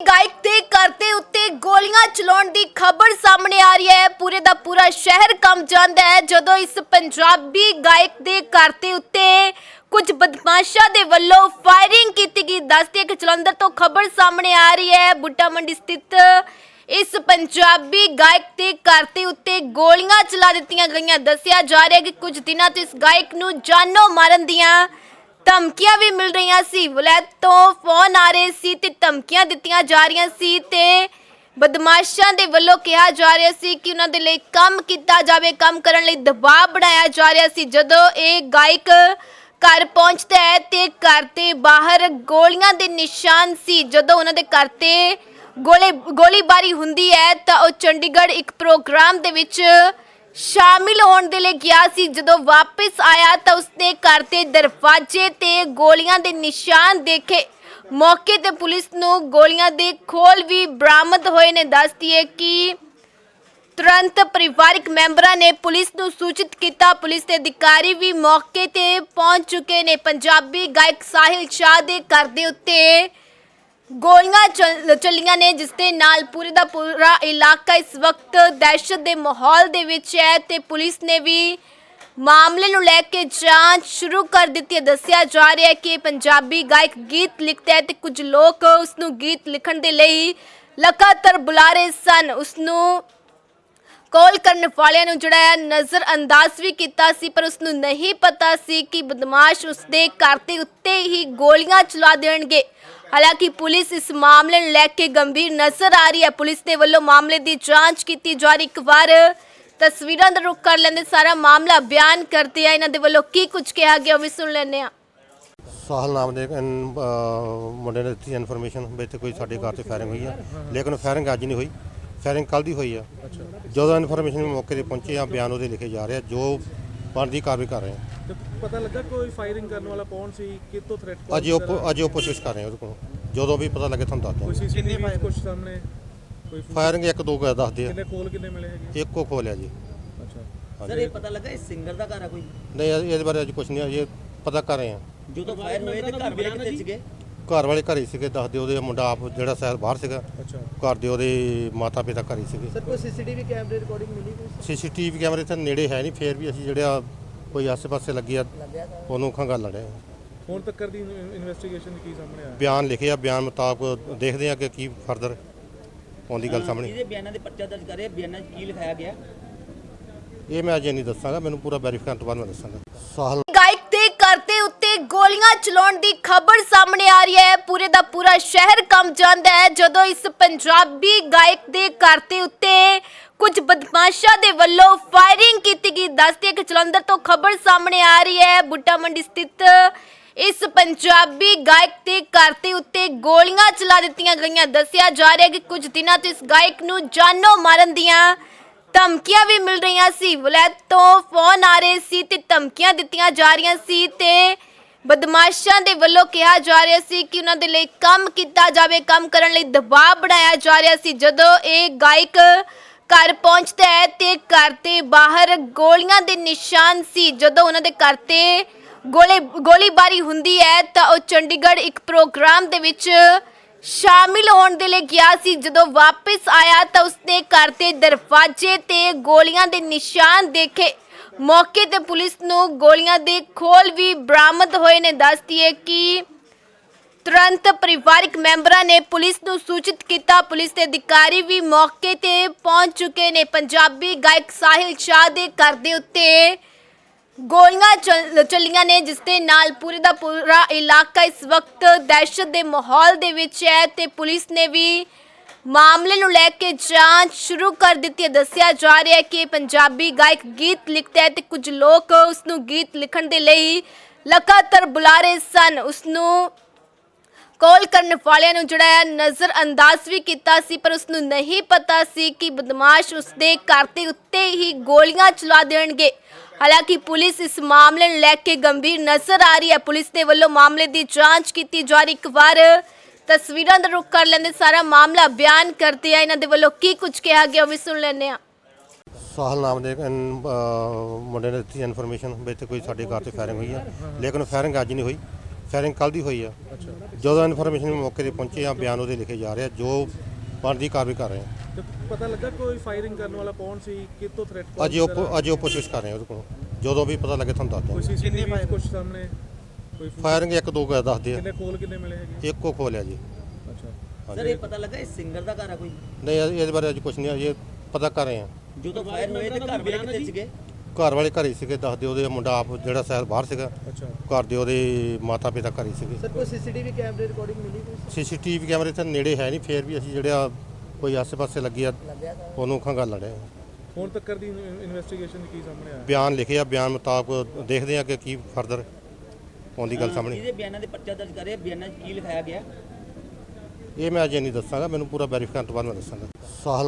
ਗਾਇਕ ਦੇ ਘਰ ਦੇ ਉੱਤੇ ਗੋਲੀਆਂ ਚਲਾਉਣ ਦੀ ਖਬਰ ਸਾਹਮਣੇ ਆ ਰਹੀ ਹੈ। ਪੂਰੇ ਦਾ ਪੂਰਾ ਸ਼ਹਿਰ ਕੰਬ ਜਾਂਦਾ ਹੈ। ਜਦੋਂ ਇਸ ਪੰਜਾਬੀ ਗਾਇਕ ਦੇ ਘਰ ਦੇ ਉੱਤੇ ਕੁਝ ਬਦਮਾਸ਼ਾਂ ਦੇ ਵੱਲੋਂ ਫਾਇਰਿੰਗ ਕੀਤੀ ਗਈ। ਦੱਸਦੀ ਕਿ ਜਲੰਧਰ ਤੋਂ ਖਬਰ ਸਾਹਮਣੇ ਆ ਰਹੀ ਹੈ। ਬੁੱਟਾ ਮੰਡੀ ਸਥਿਤ ਇਸ ਪੰਜਾਬੀ ਗਾਇਕ ਦੇ ਘਰ ਦੇ ਉੱਤੇ ਗੋਲੀਆਂ ਚਲਾ ਦਿੱਤੀਆਂ ਗਈਆਂ। ਦੱਸਿਆ ਜਾ ਰਿਹਾ ਹੈ ਕਿ ਕੁਝ ਦਿਨਾਂ ਤੋਂ ਇਸ ਗਾਇਕ ਨੂੰ ਜਾਨੋਂ ਮਾਰਨ ਦੀਆਂ ਧਮਕੀਆਂ ਵੀ ਮਿਲ ਰਹੀਆਂ ਸੀ। ਵਲੈਤ ਤੋਂ ਫੋਨ ਆ ਰਹੇ ਸੀ ਤੇ ਧਮਕੀਆਂ ਦਿੱਤੀਆਂ ਜਾ ਰਹੀਆਂ ਸੀ ਤੇ ਬਦਮਾਸ਼ਾਂ ਦੇ ਵੱਲੋਂ ਕਿਹਾ ਜਾ ਰਿਹਾ ਸੀ ਕਿ ਉਹਨਾਂ ਦੇ ਲਈ ਕੰਮ ਕੀਤਾ ਜਾਵੇ, ਕੰਮ ਕਰਨ ਲਈ ਦਬਾਅ ਬਣਾਇਆ ਜਾ ਰਿਹਾ ਸੀ। ਜਦੋਂ ਇਹ ਗਾਇਕ ਘਰ ਪਹੁੰਚਦਾ ਹੈ ਤੇ ਘਰ ਦੇ ਬਾਹਰ ਗੋਲੀਆਂ ਦੇ ਨਿਸ਼ਾਨ ਸੀ। ਜਦੋਂ ਉਹਨਾਂ ਦੇ ਘਰ ਤੇ ਗੋਲੇ, ਗੋਲੀਬਾਰੀ ਹੁੰਦੀ ਹੈ ਤਾਂ ਉਹ ਚੰਡੀਗੜ੍ਹ ਇੱਕ ਪ੍ਰੋਗਰਾਮ ਦੇ ਵਿੱਚ ਸ਼ਾਮਿਲ ਹੋਣ ਦੇ ਲਈ ਗਿਆ ਸੀ। ਜਦੋਂ ਵਾਪਸ ਆਇਆ ਤਾਂ ਉਸਨੇ ਘਰ ਦੇ ਦਰਵਾਜ਼ੇ ਤੇ ਗੋਲੀਆਂ ਦੇ ਨਿਸ਼ਾਨ ਦੇਖੇ। ਮੌਕੇ ਤੇ ਪੁਲਿਸ ਨੂੰ ਗੋਲੀਆਂ ਦੇ ਖੋਲ ਵੀ ਬਰਾਮਦ ਹੋਏ ਨੇ। ਦੱਸਦੀ ਹੈ ਕਿ ਤੁਰੰਤ ਪਰਿਵਾਰਕ ਮੈਂਬਰਾਂ ਨੇ ਪੁਲਿਸ ਨੂੰ ਸੂਚਿਤ ਕੀਤਾ। ਪੁਲਿਸ ਦੇ ਅਧਿਕਾਰੀ ਵੀ ਮੌਕੇ ਤੇ ਪਹੁੰਚ ਚੁੱਕੇ ਨੇ। ਪੰਜਾਬੀ ਗਾਇਕ ਸਾਹਿਲ ਸ਼ਾਹ ਦੇ ਘਰ ਦੇ ਉੱਤੇ ਗੋਲੀਆਂ ਚੱਲ- ਚੱਲੀਆਂ ਨੇ, ਜਿਸ ਦੇ ਨਾਲ ਪੂਰੇ ਦਾ ਪੂਰਾ ਇਲਾਕਾ ਇਸ ਵਕਤ ਦਹਿਸ਼ਤ ਦੇ ਮਾਹੌਲ ਦੇ ਵਿੱਚ ਹੈ ਤੇ ਪੁਲਿਸ ਨੇ ਵੀ ਮਾਮਲੇ ਨੂੰ ਲੈ ਕੇ ਜਾਂਚ ਸ਼ੁਰੂ ਕਰ ਦਿੱਤੀ ਹੈ। ਦੱਸਿਆ ਜਾ ਰਿਹਾ ਹੈ ਕਿ ਇਹ ਪੰਜਾਬੀ ਗਾਇਕ ਗੀਤ ਲਿਖਦਾ ਹੈ ਤੇ ਕੁਝ ਲੋਕ ਉਸ ਨੂੰ ਗੀਤ ਲਿਖਣ ਦੇ ਲਈ ਲਗਾਤਾਰ ਬੁਲਾ ਰਹੇ ਸਨ। ਉਸ ਨੂੰ ਕਾਲ ਕਰਨ ਵਾਲਿਆਂ ਨੂੰ ਜਿਹੜਾ ਹੈ ਨਜ਼ਰ ਅੰਦਾਜ਼ ਵੀ ਕੀਤਾ ਸੀ, ਪਰ ਉਸ ਨੂੰ ਨਹੀਂ ਪਤਾ ਸੀ ਕਿ ਬਦਮਾਸ਼ ਉਸ ਦੇ ਘਰ ਦੇ ਉੱਤੇ ਹੀ ਗੋਲੀਆਂ ਚਲਾ ਦੇਣਗੇ। ਹਾਲਾਂਕਿ ਪੁਲਿਸ ਇਸ ਮਾਮਲੇ ਨੂੰ ਲੈ ਕੇ ਗੰਭੀਰ ਨਜ਼ਰ ਆ ਰਹੀ ਹੈ। ਪੁਲਿਸ ਦੇ ਵੱਲੋਂ ਮਾਮਲੇ ਦੀ ਜਾਂਚ ਕੀਤੀ ਜਾ ਰਹੀ। ਇੱਕ ਵਾਰ ਤਸਵੀਰਾਂ ਦਾ ਰੁਖ ਕਰ ਲੈਂਦੇ ਸਾਰਾ ਮਾਮਲਾ ਬਿਆਨ ਕਰਦੇ ਆ। ਇਹਨਾਂ ਦੇ ਵੱਲੋਂ ਕੀ ਕੁਝ ਕਿਹਾ ਗਿਆ ਉਹ ਵੀ ਸੁਣ ਲੈਂਦੇ ਆ ਸਾਹਿਲ ਨਾਮ ਦੇ ਇਨ- ਅਹ, ਮੁੰਡੇ ਨੇ ਦਿੱਤੀ ਇਨਫੋਰਮੇਸ਼ਨ ਵੀ ਇੱਥੇ ਕੋਈ ਸਾਡੇ ਘਰ ਤੇ ਫਾਇਰਿੰਗ ਹੋਈ ਹੈ ਲੇਕਿਨ ਫਾਇਰਿੰਗ ਅੱਜ ਨਹੀਂ ਹੋਈ। ਫਾਇਰਿੰਗ ਕੱਲ ਦੀ ਹੋਈ ਆ। ਜਦੋਂ ਇਨਫੋਰਮੇਸ਼ਨ ਮੌਕੇ ਤੇ ਪਹੁੰਚੇ ਆ ਬਿਆਨ ਉਹਦੇ ਲਿਖੇ ਜਾ ਰਹੇ ਆ ਜੋ ਬਣਦੀ ਕਾਰਵਾਈ ਕਰ ਰਹੇ ਆ। ਤੇ ਪਤਾ ਲੱਗਾ ਕੋਈ ਫਾਇਰਿੰਗ ਕਰਨ ਵਾਲਾ ਕੌਣ ਸੀ ਕਿਤੋਂ ਥ੍ਰੈਟ ਅੱਜ ਉਹ ਅੱਜ ਉਹ ਪੁੱਛਿਸ਼ ਕਰ ਰਹੇ ਆ ਉਹਦੇ ਕੋਲ। ਜਦੋਂ ਵੀ ਪਤਾ ਲੱਗੇ ਤੁਹਾਨੂੰ ਦੱਸ ਕੋਈ ਦਿਆਂਗੇ ਸੀਸੀਟੀਵੀ ਕੁਝ ਸਾਹਮਣੇ? ਕੋਈ ਫਾਇਰਿੰਗ ਇੱਕ ਦੋ ਕੁ ਦੱਸਦੇ ਆ। ਕਿੰਨੇ ਕੋਲ ਕਿੰਨੇ ਮਿਲੇ ਹੈਗੇ? ਇੱਕੋ ਖੋਲਿਆ ਜੀ। ਅੱਛਾ। ਸਰ ਇਹ ਪਤਾ ਲੱਗਾ ਇਹ ਸਿੰਗਰ ਦਾ ਘਰ ਆ ਕੋਈ? ਨਹੀਂ ਇਹ- ਇਹਦੇ ਬਾਰੇ ਅੱਜ ਕੁਝ ਨਹੀਂ ਇਹ ਪਤਾ ਕਰ ਰਹੇ ਆ। ਜਦੋਂ ਫਾਇਰ ਹੋਏ ਤੇ ਘਰ ਵਾਲੇ ਕਿੱਥੇ ਸੀਗੇ? ਘਰ ਵਾਲੇ ਘਰੇ ਸੀਗੇ ਦੱਸਦੇ ਉਹਦੇ ਮੁੰਡਾ ਆਪ ਜਿਹੜਾ ਸ਼ਹਿਰ ਬਾਹਰ ਸੀਗਾ ਅੱਛਾ। ਘਰ ਦੇ ਉਹਦੇ ਮਾਤਾ ਪਿਤਾ ਘਰੇ ਸੀਗੇ। ਸਰ ਕੋਈ ਸੀਸੀਟੀਵੀ ਕੈਮਰੇ ਰਿਕਾਰਡਿੰਗ ਮਿਲੀ ਕੋਈ? ਸੀਸੀਟੀਵੀ ਕੈਮਰੇ ਤਾਂ ਨੇੜੇ ਹੈ ਨਹੀਂ ਫੇਰ ਵੀ ਅਸੀਂ ਜਿਹੜਾ ਕੋਈ ਆਸੇ-ਪਾਸੇ ਲੱਗੀ ਆ ਉਹਨੂੰ ਖੰਗਾਲ ਲੜੇ ਆ। ਹੁਣ ਤੱਕ ਦੀ ਇਨਵੈਸਟੀਗੇਸ਼ਨ ਕੀ ਸਾਹਮਣੇ ਆਇਆ? ਬਿਆਨ ਲਿਖੇ ਆ ਬਿਆਨ ਮੁਤਾਬਕ ਦੇਖਦੇ ਆ ਕਿ ਕੀ ਫਰਦਰ ਆਉਂਦੀ ਗੱਲ ਸਾਹਮਣੇ। ਇਹਦੇ ਬਿਆਨਾਂ ਦੇ ਪਰਚਾ ਦਰਜ ਕਰੇ ਬਿਆਨਾਂ 'ਚ ਕੀ ਲਿਖਾਇਆ ਗਿਆ? ਇਹ ਮੈਂ ਅਜੇ ਨਹੀਂ ਦੱਸਾਂਗਾ ਮੈਨੂੰ ਪੂਰਾ ਵੈਰੀਫਾਈ ਕਰਨ ਤੋਂ ਬਾਅਦ ਮੈਂ ਦੱਸਾਂਗਾ। ਸਾਹਿਲ ਗਾਇਕ ਦੇ ਘਰ ਦੇ ਗੋਲੀਆਂ ਚਲਾਉਣ ਦੀ ਖਬਰ ਸਾਹਮਣੇ ਆ ਰਹੀ ਹੈ। ਪੂਰੇ ਦਾ ਪੂਰਾ ਸ਼ਹਿਰ ਕੰਬ ਜਾਂਦਾ ਹੈ। ਜਦੋਂ ਇਸ ਪੰਜਾਬੀ ਗਾਇਕ ਦੇ ਘਰ ਦੇ ਉੱਤੇ ਕੁਝ ਬਦਮਾਸ਼ਾਂ ਦੇ ਵੱਲੋਂ ਫਾਇਰਿੰਗ ਕੀਤੀ ਗਈ। ਦੱਸਦੀ ਕਿ ਜਲੰਧਰ ਤੋਂ ਖਬਰ ਸਾਹਮਣੇ ਆ ਰਹੀ ਹੈ। ਬੁੱਟਾ ਮੰਡੀ ਸਥਿਤ ਇਸ ਪੰਜਾਬੀ ਗਾਇਕ ਦੇ ਘਰ ਦੇ ਉੱਤੇ ਗੋਲੀਆਂ ਚਲਾ ਦਿੱਤੀਆਂ ਗਈਆਂ। ਦੱਸਿਆ ਜਾ ਰਿਹਾ ਹੈ ਕਿ ਕੁਝ ਦਿਨਾਂ ਤੋਂ ਇਸ ਗਾਇਕ ਨੂੰ ਜਾਨੋਂ ਮਾਰਨ ਦੀਆਂ ਧਮਕੀਆਂ ਵੀ ਮਿਲ ਰਹੀਆਂ ਸੀ। ਵਲੈਤ ਤੋਂ ਫੋਨ ਆ ਰਹੇ ਸੀ ਤੇ ਧਮਕੀਆਂ ਦਿੱਤੀਆਂ ਜਾ ਰਹੀਆਂ ਸੀ ਤੇ ਬਦਮਾਸ਼ਾਂ ਦੇ ਵੱਲੋਂ ਕਿਹਾ ਜਾ ਰਿਹਾ ਸੀ ਕਿ ਉਹਨਾਂ ਦੇ ਲਈ ਕੰਮ ਕੀਤਾ ਜਾਵੇ, ਕੰਮ ਕਰਨ ਲਈ ਦਬਾਅ ਬਣਾਇਆ ਜਾ ਰਿਹਾ ਸੀ। ਜਦੋਂ ਇਹ ਗਾਇਕ ਘਰ ਪਹੁੰਚਦਾ ਹੈ ਤੇ ਘਰ ਦੇ ਬਾਹਰ ਗੋਲੀਆਂ ਦੇ ਨਿਸ਼ਾਨ ਸੀ। ਜਦੋਂ ਉਹਨਾਂ ਦੇ ਘਰ ਤੇ ਗੋਲੇ, ਗੋਲੀਬਾਰੀ ਹੁੰਦੀ ਹੈ ਤਾਂ ਉਹ ਚੰਡੀਗੜ੍ਹ ਇੱਕ ਪ੍ਰੋਗਰਾਮ ਦੇ ਵਿੱਚ ਸ਼ਾਮਿਲ ਹੋਣ ਦੇ ਲਈ ਗਿਆ ਸੀ। ਜਦੋਂ ਵਾਪਸ ਆਇਆ ਤਾਂ ਉਸਨੇ ਘਰ 'ਤੇ ਦਰਵਾਜ਼ੇ ਤੇ ਗੋਲੀਆਂ ਦੇ ਨਿਸ਼ਾਨ ਦੇਖੇ। ਮੌਕੇ ਤੇ ਪੁਲਿਸ ਨੂੰ ਗੋਲੀਆਂ ਦੇ ਖੋਲ ਵੀ ਬਰਾਮਦ ਹੋਏ ਨੇ। ਦੱਸਦੀ ਹੈ ਕਿ ਤੁਰੰਤ ਪਰਿਵਾਰਕ ਮੈਂਬਰਾਂ ਨੇ ਪੁਲਿਸ ਨੂੰ ਸੂਚਿਤ ਕੀਤਾ। ਪੁਲਿਸ ਦੇ ਅਧਿਕਾਰੀ ਵੀ ਮੌਕੇ ਤੇ ਪਹੁੰਚ ਚੁੱਕੇ ਨੇ। ਪੰਜਾਬੀ ਗਾਇਕ ਸਾਹਿਲ ਸ਼ਾਹ ਦੇ ਘਰ ਦੇ ਉੱਤੇ ਗੋਲੀਆਂ ਚੱਲ- ਚੱਲੀਆਂ ਨੇ, ਜਿਸ ਦੇ ਨਾਲ ਪੂਰੇ ਦਾ ਪੂਰਾ ਇਲਾਕਾ ਇਸ ਵਕਤ ਦਹਿਸ਼ਤ ਦੇ ਮਾਹੌਲ ਦੇ ਵਿੱਚ ਹੈ ਤੇ ਪੁਲਿਸ ਨੇ ਵੀ ਮਾਮਲੇ ਨੂੰ ਲੈ ਕੇ ਜਾਂਚ ਸ਼ੁਰੂ ਕਰ ਦਿੱਤੀ ਹੈ। ਦੱਸਿਆ ਜਾ ਰਿਹਾ ਹੈ ਕਿ ਪੰਜਾਬੀ ਗਾਇਕ ਗੀਤ ਲਿਖਦਾ ਹੈ ਤੇ ਕੁਝ ਲੋਕ ਉਸ ਨੂੰ ਗੀਤ ਲਿਖਣ ਦੇ ਲਈ ਲਗਾਤਾਰ ਬੁਲਾ ਰਹੇ ਸਨ। ਉਸ ਨੂੰ ਕਾਲ ਕਰਨ ਵਾਲਿਆਂ ਨੂੰ ਜਿਹੜਾ ਹੈ ਨਜ਼ਰ ਅੰਦਾਜ਼ ਵੀ ਕੀਤਾ ਸੀ, ਪਰ ਉਸ ਨੂੰ ਨਹੀਂ ਪਤਾ ਸੀ ਕਿ ਬਦਮਾਸ਼ ਉਸ ਦੇ ਘਰ ਦੇ ਉੱਤੇ ਹੀ ਗੋਲੀਆਂ ਚਲਾ ਦੇਣਗੇ। ਹਾਲਾਂਕਿ ਪੁਲਿਸ ਇਸ ਮਾਮਲੇ ਨੂੰ ਲੈ ਕੇ ਗੰਭੀਰ ਨਜ਼ਰ ਆ ਰਹੀ ਹੈ। ਪੁਲਿਸ ਦੇ ਵੱਲੋਂ ਮਾਮਲੇ ਦੀ ਜਾਂਚ ਕੀਤੀ ਜਾ ਰਹੀ। ਇੱਕ ਵਾਰ ਤਸਵੀਰਾਂ ਦਾ ਰੁਖ ਕਰ ਲੈਂਦੇ ਸਾਰਾ ਮਾਮਲਾ ਬਿਆਨ ਕਰਦੇ ਆ। ਇਹਨਾਂ ਦੇ ਵੱਲੋਂ ਕੀ ਕੁਝ ਕਿਹਾ ਗਿਆ ਉਹ ਵੀ ਸੁਣ ਲੈਂਦੇ ਆ। ਸਾਹਿਲ ਨਾਮ ਦੇ ਇਨ- ਅਹ ਮੁੰਡੇ ਨੇ ਦਿੱਤੀ ਇਨਫੋਰਮੇਸ਼ਨ ਵੀ ਇੱਥੇ ਕੋਈ ਸਾਡੇ ਘਰ ਤੇ ਫਾਇਰਿੰਗ ਹੋਈ ਹੈ ਲੇਕਿਨ ਫਾਇਰਿੰਗ ਅੱਜ ਨਹੀਂ ਹੋਈ। ਫਾਇਰਿੰਗ ਕੱਲ ਦੀ ਹੋਈ ਆ। ਅੱਛਾ ਜਦੋਂ ਇਨਫੋਰਮੇਸ਼ਨ ਮੌਕੇ ਤੇ ਪਹੁੰਚੇ ਆ ਬਿਆਨ ਉਹਦੇ ਲਿਖੇ ਜਾ ਰਹੇ ਆ ਜੋ ਬਣਦੀ ਕਾਰਵਾਈ ਕਰ ਰਹੇ ਆ। ਤੇ ਪਤਾ ਲੱਗਾ ਕੋਈ ਫਾਇਰਿੰਗ ਕਰਨ ਵਾਲਾ ਕੌਣ ਸੀ? ਕਿਤੋਂ ਥ੍ਰੈਟ ਅਜੇ ਉਹ ਅਜੇ ਉਹ ਪੁੱਛਗਿੱਛ ਕਰ ਰਹੇ ਆ ਉਹਦੇ ਕੋਲ। ਜਦੋਂ ਵੀ ਪਤਾ ਲੱਗੇ ਤੁਹਾਨੂੰ ਦੱਸ ਕੋਈ ਦਿਆਂਗੇ ਸੀਸੀਟੀਵੀ ਕੁਝ ਸਾਹਮਣੇ? ਕੋਈ ਫਾਇਰਿੰਗ ਇੱਕ ਦੋ ਗਾ ਦੱਸਦੇ ਆ। ਕਿੰਨੇ ਕੋਲ ਕਿੰਨੇ ਮਿਲੇ ਹੈਗੇ? ਇੱਕੋ ਖੋਲਿਆ ਜੀ। ਅੱਛਾ। ਸਰ ਇਹ ਪਤਾ ਲੱਗਾ ਇਹ ਸਿੰਗਰ ਦਾ ਘਰ ਆ ਕੋਈ? ਨਹੀਂ ਇਹ- ਇਹਦੇ ਬਾਰੇ ਅਜੇ ਕੁਝ ਨਹੀਂ ਅਜੇ ਪਤਾ ਕਰ ਰਹੇ ਆ। ਜਦੋਂ ਫਾਇਰ ਹੋਏ ਤੇ ਘਰ ਵਾਲੇ ਕਿੱਥੇ ਸੀਗੇ? ਘਰ ਵਾਲੇ ਘਰੇ ਸੀਗੇ ਦੱਸਦੇ ਉਹਦੇ ਮੁੰਡਾ ਆਪ ਜਿਹੜਾ ਸ਼ਹਿਰ ਬਾਹਰ ਸੀਗਾ। ਅੱਛਾ। ਘਰ ਦੇ ਉਹਦੇ ਮਾਤਾ ਪਿਤਾ ਘਰੇ ਸੀਗੇ। ਸਰ ਕੋਈ ਸੀਸੀਟੀਵੀ ਕੈਮਰੇ ਰਿਕਾਰਡਿੰਗ ਮਿਲੀ ਕੋਈ? ਸੀਸੀਟੀਵੀ ਕੈਮਰੇ ਤਾਂ ਨੇੜੇ ਹੈ ਨਹੀਂ ਫੇਰ ਵੀ ਅਸੀਂ ਜਿਹੜਾ ਕੋਈ ਆਸੇ-ਪਾਸੇ ਲੱਗੀ ਆ ਉਹਨੂੰ ਖੰਗਾਲ ਲੜੇ ਹੁਣ ਤੱਕ ਦੀ ਇਨਵੈਸਟੀਗੇਸ਼ਨ ਕੀ ਸਾਹਮਣੇ ਆਇਆ? ਬਿਆਨ ਲਿਖੇ ਆ ਬਿਆਨ ਮੁਤਾਬਕ ਦੇਖਦੇ ਆ ਕਿ ਕੀ ਫਰਦਰ ਆਉਂਦੀ ਗੱਲ ਸਾਹਮਣੇ। ਇਹਦੇ ਬਿਆਨਾਂ ਦੇ ਪਰਚਾ ਦਰਜ ਕਰੇ ਬਿਆਨਾਂ 'ਚ ਕੀ ਲਿਖਾਇਆ ਗਿਆ? ਇਹ ਮੈਂ ਅਜੇ ਨਹੀਂ ਦੱਸਾਂਗਾ ਮੈਨੂੰ ਪੂਰਾ ਵੈਰੀਫਾਈ ਕਰਨ ਤੋਂ ਬਾਅਦ ਮੈਂ ਦੱਸਾਂਗਾ। ਸਾਹਿਲ